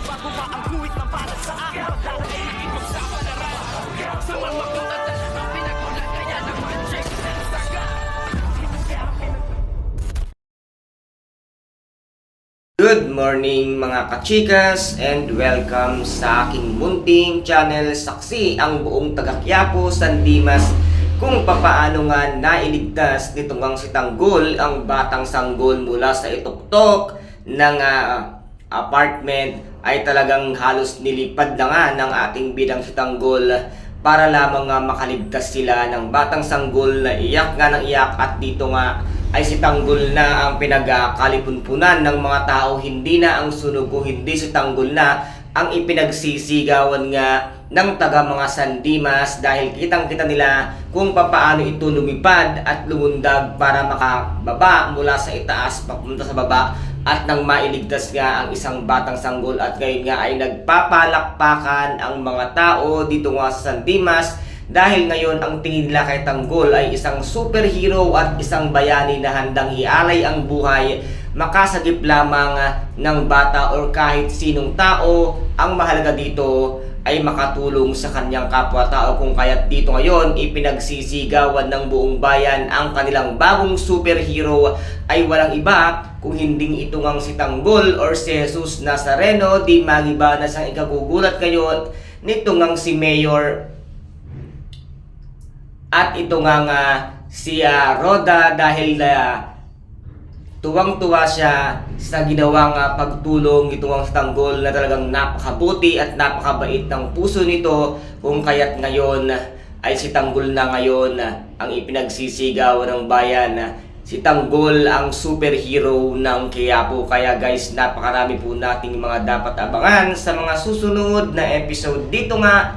Ang guhit na para sa akin Pagdadaig ipagsapalaran Sa mga katatan Ang pinagulat kaya naman Check na saga. Good morning mga kachikas and welcome sa aking munting channel Saksi ang buong taga Quiapo, San Dimas kung papaano nga nailigtas nitong ang si Tanggol ang batang sanggol mula sa ituktok ng ah, apartment ay talagang halos nilipad na nga ng ating bidang si Tanggol para lamang nga makaligtas sila ng batang sanggol na iyak nga ng iyak at dito nga ay si Tanggol na ang pinagkalipunpunan ng mga tao, hindi na ang sunog o hindi si Tanggol na ang ipinagsisigawan nga ng taga mga Sandimas dahil kitang-kita nila kung papaano ito lumipad at lumundag para makababa mula sa itaas papunta sa baba at nang mailigtas nga ang isang batang sanggol at ngayon nga ay nagpapalakpakan ang mga tao dito nga sa San Dimas dahil ngayon ang tingin nila kay Tanggol ay isang superhero at isang bayani na handang ialay ang buhay makasagip lamang ng bata or kahit sinong tao ang mahalaga dito ay makatulong sa kanyang kapwa-tao. Kung kaya't dito ngayon ipinagsisigawan ng buong bayan ang kanilang bagong superhero ay walang iba kung hindi ito ngang si Tanggol or si Jesus Nazareno. Di magiba na sang ikagugulat kayo nito ngang si Mayor. At ito nga nga si ah, Roda dahil ah, tuwang-tuwa siya sa ginawang ah, pagtulong itong ang tanggol na talagang napakabuti at napakabait ng puso nito kung kaya't ngayon ay si Tanggol na ngayon ah, ang ipinagsisigaw ng bayan. Si Tanggol ang superhero ng Quiapo. Kaya guys, napakarami po nating mga dapat abangan sa mga susunod na episode dito nga